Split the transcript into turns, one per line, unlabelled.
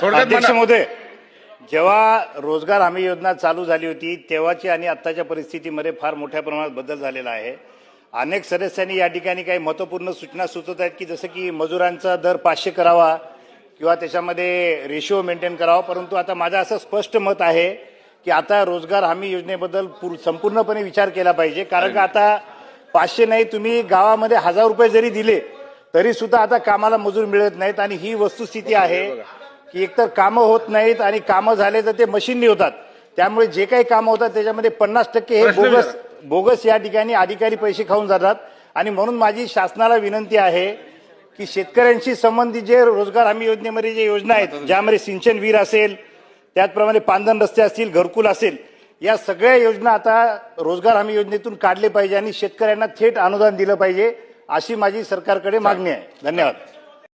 थोडक्यात
अध्यक्ष. महोदय जेव्हा रोजगार हमी योजना चालू झाली होती तेव्हाची आणि आत्ताच्या परिस्थितीमध्ये फार मोठ्या प्रमाणात बदल झालेला आहे. अनेक सदस्यांनी या ठिकाणी काही महत्त्वपूर्ण सूचना सुचवत आहेत की जसं की मजुरांचा दर पाचशे करावा किंवा त्याच्यामध्ये रेशिओ मेंटेन करावा. परंतु आता माझं असं स्पष्ट मत आहे की आता रोजगार हमी योजनेबद्दल पूर- संपूर्णपणे विचार केला पाहिजे. कारण का आता पाचशे नाही तुम्ही गावामध्ये हजार रुपये जरी दिले तरी सुद्धा आता कामाला मजूर मिळत नाहीत आणि ही वस्तुस्थिती आहे की एकतर कामं होत नाहीत आणि कामं झाले तर ते मशीननी होतात. त्यामुळे जे काही कामं होतात त्याच्यामध्ये पन्नास टक्के हे बोगस. बोगस या ठिकाणी अधिकारी पैसे खाऊन जातात. आणि म्हणून माझी शासनाला विनंती आहे की शेतकऱ्यांशी संबंधित जे रोजगार हमी योजनेमध्ये जे योजना आहेत ज्यामध्ये सिंचन विहीर असेल त्याचप्रमाणे पांदन रस्ते असतील घरकुल असेल या सगळ्या योजना आता रोजगार हमी योजनेतून काढले पाहिजे आणि शेतकऱ्यांना थेट अनुदान दिलं पाहिजे. अशी माझी सरकारकडे मागणी आहे. धन्यवाद.